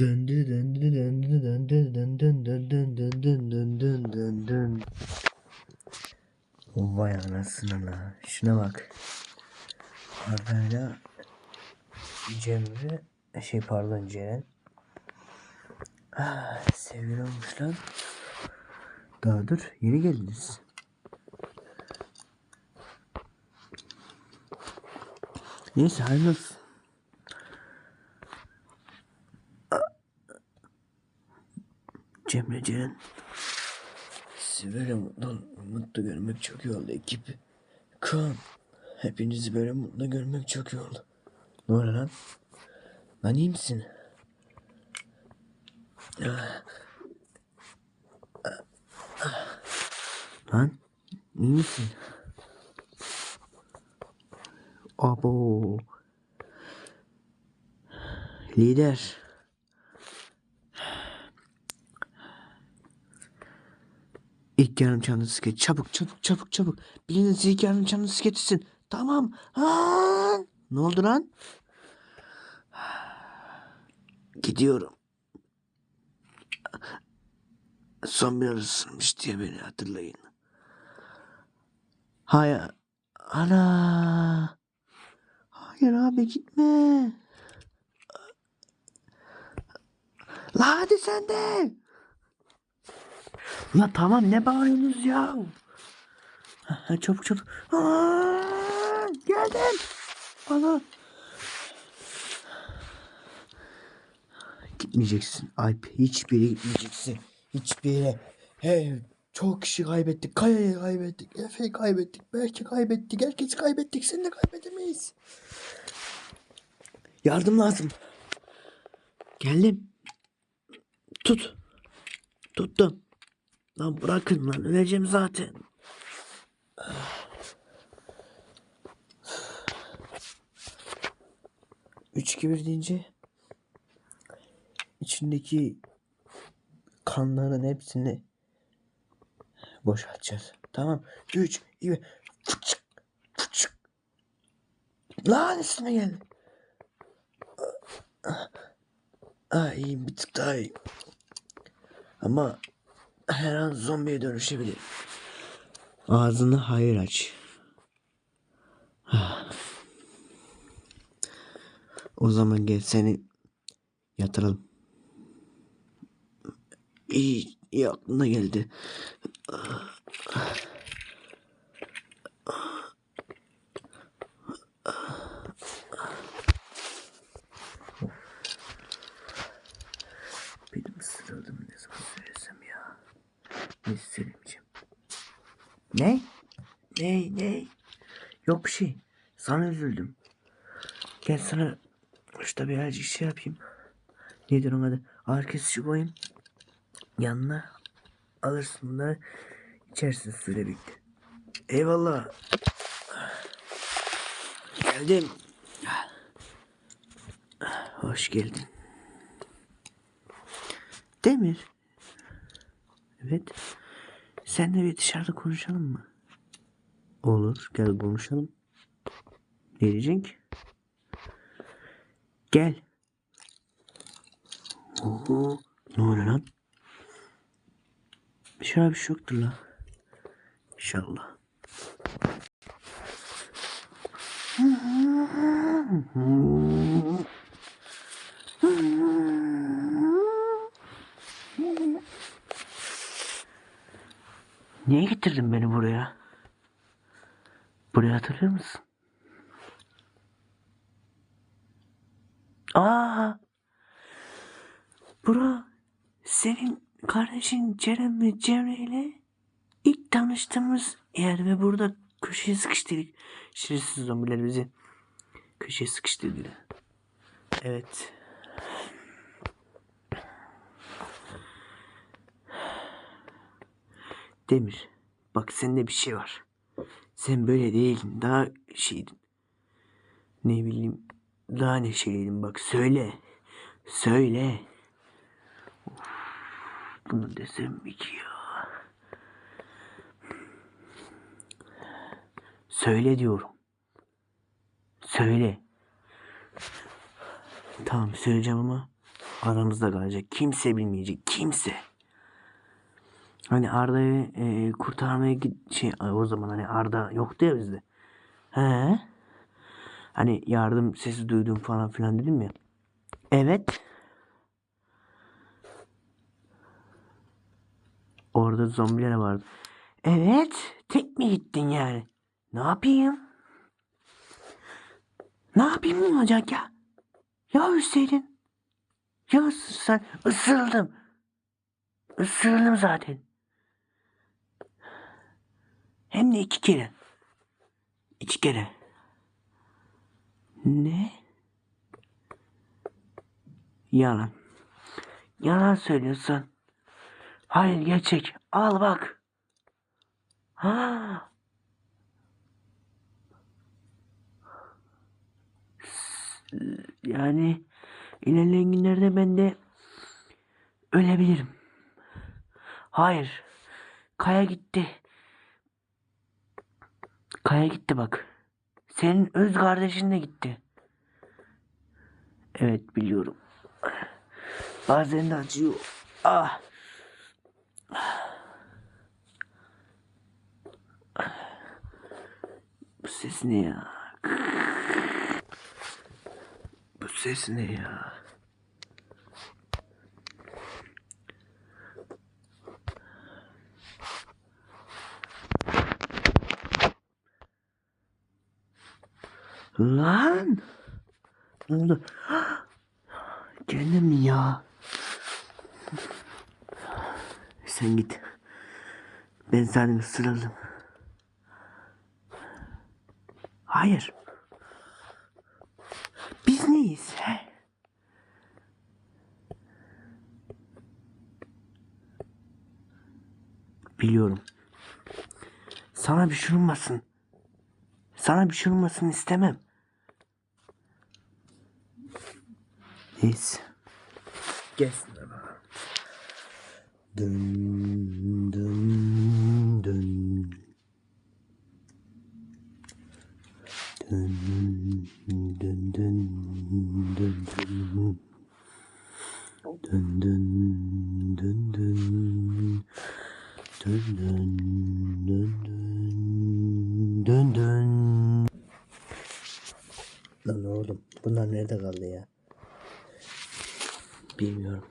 döndü döndü döndü döndü döndü döndü döndü döndü döndü. Vay anasını la. Şuna bak. Arda'yla Cemre şey pardon Ceren. Ah, sevgili olmuş lan. Daha dur yeni geldiniz. Neyse hayırlı. Cemre Ceren. Sizi böyle mutlu, mutlu görmek çok iyi oldu ekip. Kaan. Hepinizi böyle mutlu görmek çok iyi oldu. Ne oluyor lan? Lan iyi misin? Lan iyi misin? Abo. Lider. İlk yarım çanlı skeç. Çabuk çabuk çabuk çabuk. Biriniz ilk yarım çanlı skeçsin. Tamam. Aa, ne oldu lan? Gidiyorum. Son bir ısınmış diye beni hatırlayın. Hayır. Ana. Hayır abi gitme. La hadi sen de. Ya tamam ne bağırıyorsunuz ya? Çabuk çabuk. Aa, geldim. Bana. Gitmeyeceksin Alp. Hiçbir yere gitmeyeceksin. Hiçbir yere. Hey, çok kişi kaybettik. Kaya'yı kaybettik. Efe'yi kaybettik. Belki kaybettik. Herkesi kaybettik. Seni de kaybedemeyiz. Yardım lazım. Geldim. Tut. Tuttum. Lan bırakın lan öleceğim zaten. Üç iki bir deyince içindeki kanların hepsini boşaltacağız. Tamam. Üç, iki. Fıçık, fıçık. Lan üstüne geldi. Ah iyiyim bir tık daha iyiyim. Ama her an zombiye dönüşebilir. Ağzını hayır aç. Ah. O zaman gel seni yatıralım. İyi, iyi aklına geldi. Benim ısırıldım ne zaman söylesem ya. Ne söylemeyeceğim. Ne? Ne ne? Yok bir şey. Sana üzüldüm. Gel sana işte birazcık şey yapayım. Nedir onun adı? Ağır kesici koyayım. Yanına alırsın bunları. İçersin suyla birlikte. Eyvallah. Geldim. Hoş geldin. Demir. Evet. Sen de bir dışarıda konuşalım mı? Olur. Gel konuşalım. Ne diyeceksin ki? Gel. Oo, ne oluyor lan? Bir şey yoktur la. İnşallah. Niye getirdin beni buraya? Buraya hatırlıyor musun? Aa! Bura senin kardeşin Ceren ve Cemre ile ilk tanıştığımız yer ve burada köşeye sıkıştırdık. Şerefsiz zombiler bizi köşeye sıkıştırdılar. Evet. Demir. Bak sende bir şey var. Sen böyle değildin. Daha şeydin. Ne bileyim. Daha neşeliydin. Bak söyle. Söyle. Of, bunu desem mi ki ya? Söyle diyorum. Söyle. Tamam söyleyeceğim ama aramızda kalacak. Kimse bilmeyecek. Kimse. Hani Arda'yı e, kurtarmaya git şey o zaman hani Arda yoktu ya bizde. He. Hani yardım sesi duydum falan filan dedim ya. Evet. Orada zombiler vardı. Evet. Tek mi gittin yani? Ne yapayım? Ne yapayım olacak ya? Ya Hüseyin. Ya ısırsan ısırıldım. Isırıldım zaten. Hem de iki kere. İki kere. Ne? Yalan. Yalan söylüyorsun. Hayır gerçek. Al bak. Ha. Yani ilerleyen günlerde ben de ölebilirim. Hayır. Kaya gitti. Kaya gitti bak. Senin öz kardeşin de gitti. Evet biliyorum. Bazen de acıyor. Ah. Bu ses ne ya? Bu ses ne ya? Lan! Kendim mi ya? Sen git. Ben zaten ısırıldım. Hayır. Biz neyiz? He? Biliyorum. Sana bir şey olmasın. Sana bir şey olmasın istemem. Neyse. Gelsin ama. Dın dın dın. Dın dın dın dın dın. Dın dın dın dın. Dın nerede kaldı ya? Bilmiyorum.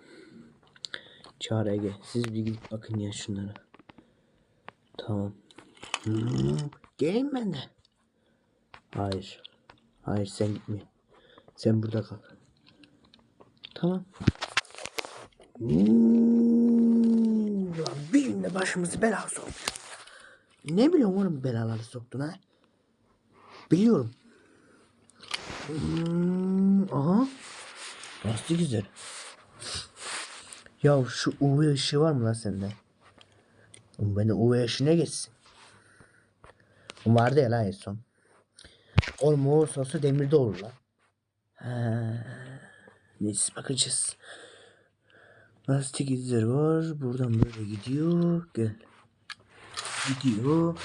Çağrı Ege siz bir gidip bakın ya şunlara. Tamam. Hmm, geleyim ben de. Hayır. Hayır sen gitme. Sen burada kal. Tamam. Hmm, bir günde başımızı belaya soktu. Ne biliyorsun oğlum belaları soktun ha? Biliyorum. Hmm, aha. Nasıl güzel. Ya şu UV ışığı var mı lan sende? Bende UV ışığı ne geçsin? Vardı ya lan en son. Oğlum o olsa demirde olur lan. Ha. Neyse bakacağız. Lastik izleri var. Buradan böyle gidiyor. Gel. Gidiyor.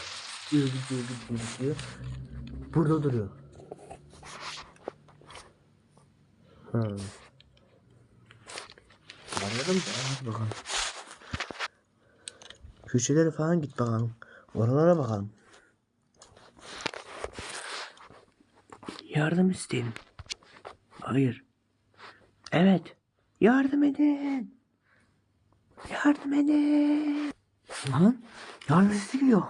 Gidiyor gidiyor gidiyor gidiyor. Burada duruyor. Ha. Anladım da hadi bakalım. Köşelere falan git bakalım. Oralara bakalım. Yardım isteyelim. Hayır. Evet. Yardım edin. Yardım edin. Lan yardım geliyor.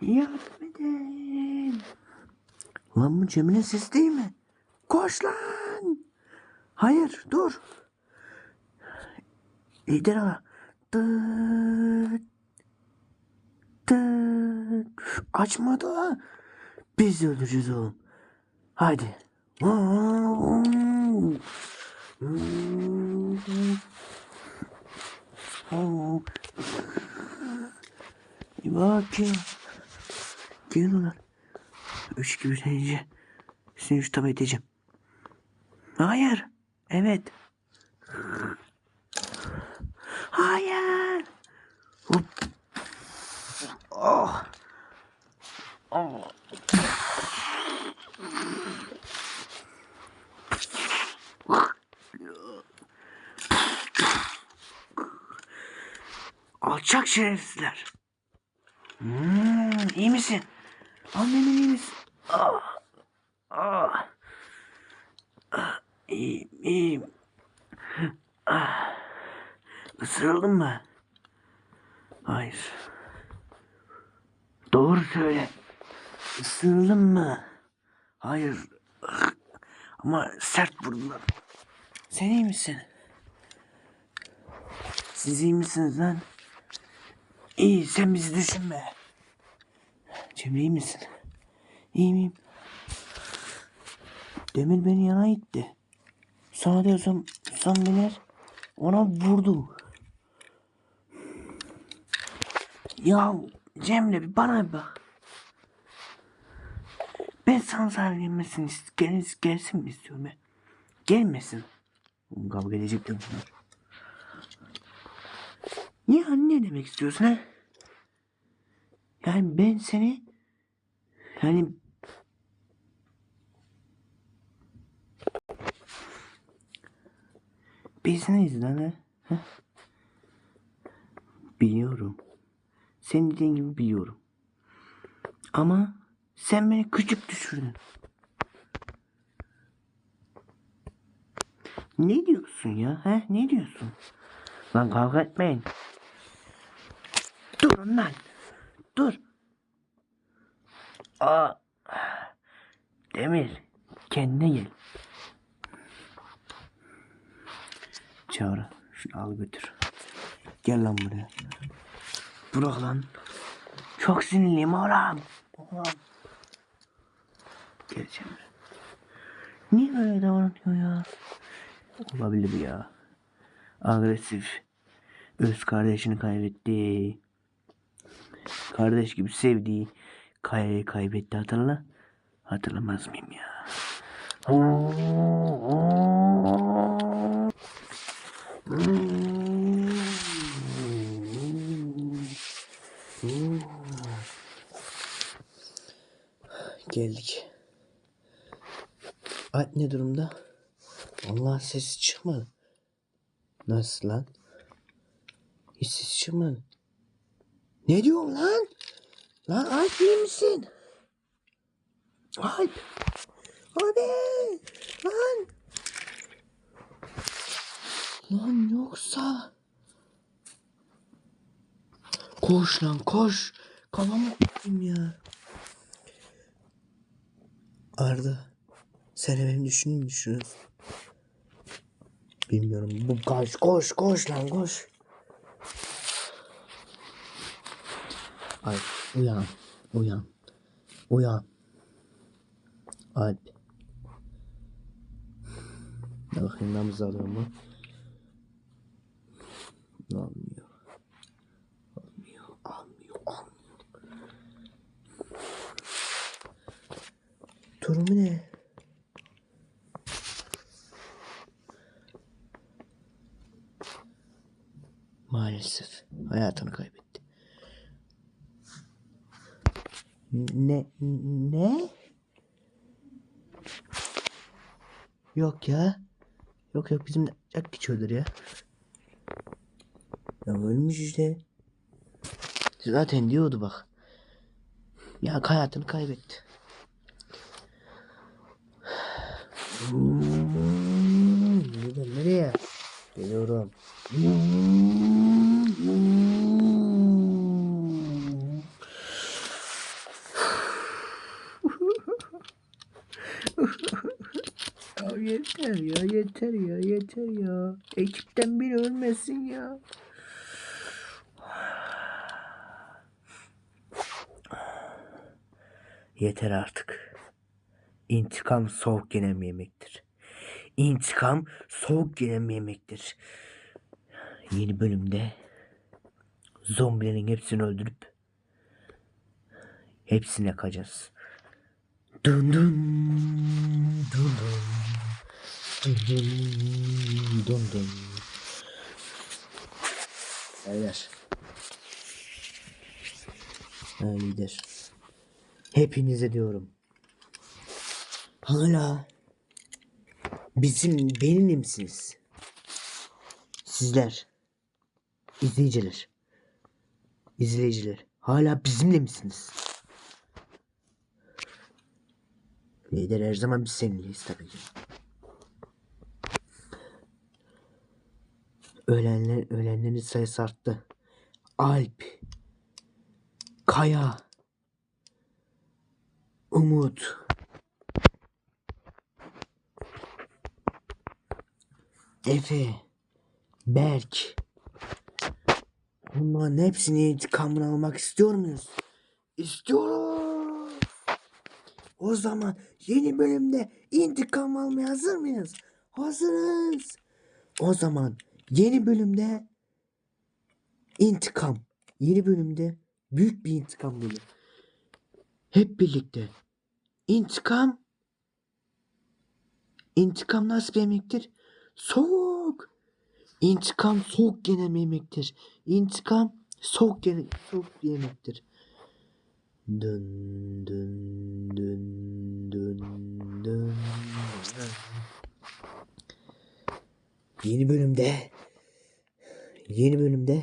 Yardım edin. Lan bu Cemil'in sesi değil mi? Koş lan. Hayır dur. Lider ala. Dıt. Dıt. Açmadı. Biz öldüreceğiz oğlum. Hadi. Bir bak ya. Gel ulan. Üç gibi deyince seni üç tabi edeceğim. Hayır. Evet. Hayır. Hop. Oh. Oh. Alçak şerefsizler. Hmm, iyi misin? Annemin iyi misin? Ah, ah. İyiyim, iyiyim. Ah. Isırıldın mı? Hayır. Doğru söyle. Isırıldın mı? Hayır. Ama sert vurdular. Sen iyi misin? Siz iyi misiniz lan? İyi sen bizi düşünme. Cemre iyi misin? İyi miyim? Demir beni yana itti. Sana diyorsam sen biner ona vurdu. Ya Cemre bana bak. Ben sana zarar gelmesin, ist- gel, gelsin mi istiyorum ben? Gelmesin. Kavga edecekler bunlar. Ya ne demek istiyorsun ha? Yani ben seni yani biz neyiz lan? Biliyorum. Senin dediğin gibi biliyorum. Ama sen beni küçük düşürdün. Ne diyorsun ya? Ha? Ne diyorsun? Lan kavga etmeyin. Durun lan. Dur. Aa. Demir. Kendine gel. Çağrı. Şunu al götür. Gel lan buraya. Bırak lan. Çok sinirliyim oğlum. Oğlum. Gel Cemre. Niye böyle davranıyor ya? Olabilir ya. Agresif. Öz kardeşini kaybetti. Kardeş gibi sevdiği Kaya'yı kaybetti hatırla. Hatırlamaz mıyım ya? Geldik. Alp ne durumda? Allah sesi çıkmadı. Nasıl lan? Hiç ses çıkmadı. Ne diyorsun lan? Lan Alp iyi misin? Alp. Abi. Lan. Lan yoksa. Koş lan koş. Kafamı k***im ya. Arda. Sen benim düşündüğümü düşünüyorsun. Bilmiyorum. Bu koş koş koş lan koş. Alp uyan. Uyan. Uyan. Alp. Ne bakayım nabız alıyor mu? Almıyor. Almıyor. Almıyor. Almıyor. Durumu ne? Maalesef hayatını kaybetti. Ne ne? Yok ya. Yok yok bizim çok geçiyordur ya. Ölmüş işte. Zaten diyordu bak. Ya hayatını kaybetti. Hmm, Nereye? Nereye? Geliyorum. Ya yeter ya yeter ya yeter ya. Ekipten biri ölmesin ya. Yeter artık. İntikam soğuk bir yemektir. İntikam soğuk bir yemektir. Yeni bölümde zombilerin hepsini öldürüp Hepsine yakacağız. Dun dun dun dun. Dun dun dun dun. Beyler. Ha, lider. Hepinize diyorum. Hala bizim benimsiniz. Sizler. izleyiciler. İzleyiciler. Hala bizimle misiniz? Lider her zaman biz seninleyiz tabii ki. Ölenler, ölenlerin sayısı arttı. Alp. Kaya. Umut. Efe. Berk. Bunların hepsini intikamını almak istiyor muyuz? İstiyoruz. O zaman yeni bölümde intikam almaya hazır mıyız? Hazırız. O zaman yeni bölümde intikam. Yeni bölümde büyük bir intikam geliyor. Hep birlikte. İntikam. İntikam nasıl bir yemektir? Soğuk. İntikam soğuk yenen bir yemektir. İntikam soğuk yenen soğuk bir yemektir. Dın dın dın dın dın dın. Yeni bölümde yeni bölümde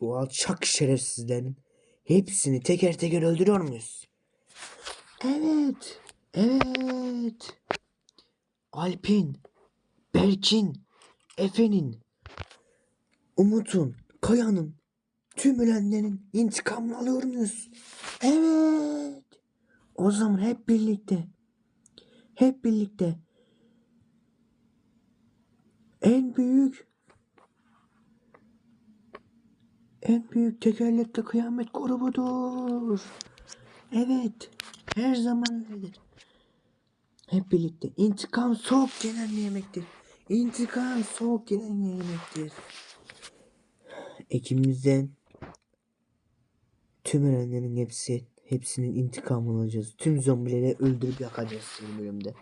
bu alçak şerefsizlerin hepsini teker teker öldürüyor muyuz? Evet. Evet. Alp'in, Berk'in, Efe'nin, Umut'un, Kaya'nın, tüm ölenlerin intikamını alıyor muyuz? Evet. O zaman hep birlikte, hep birlikte en büyük en büyük tekerlekli kıyamet grubudur. Evet. Her zaman öyledir. Hep birlikte. İntikam soğuk gelen bir yemektir. İntikam soğuk gelen bir yemektir. Ekibimizden tüm ölenlerin hepsi hepsinin intikamını alacağız. Tüm zombileri öldürüp yakacağız bu bölümde.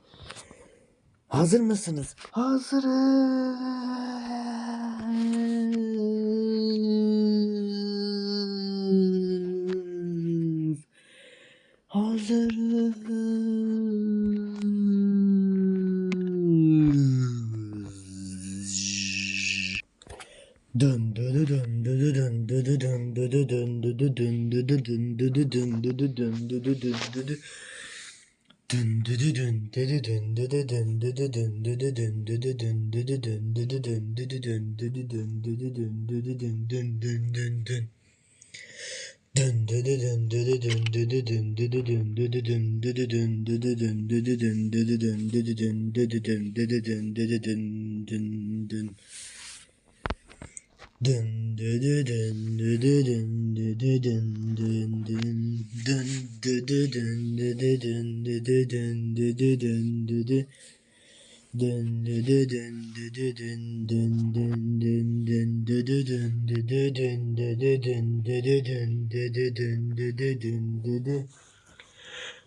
Hazır mısınız? Hazırız. hazırım. dıdıdın dıdıdın dıdıdın dın dın. Dın dıdıdın dıdıdın dıdıdın dın dın. Dın dıdıdın dıdıdın dıdıdın dıdıdın dıdı. Dın dıdıdın dıdıdın dın dın dın dın dıdıdın dıdıdın dıdıdın dıdıdın dıdıdın dıdıdın dıdı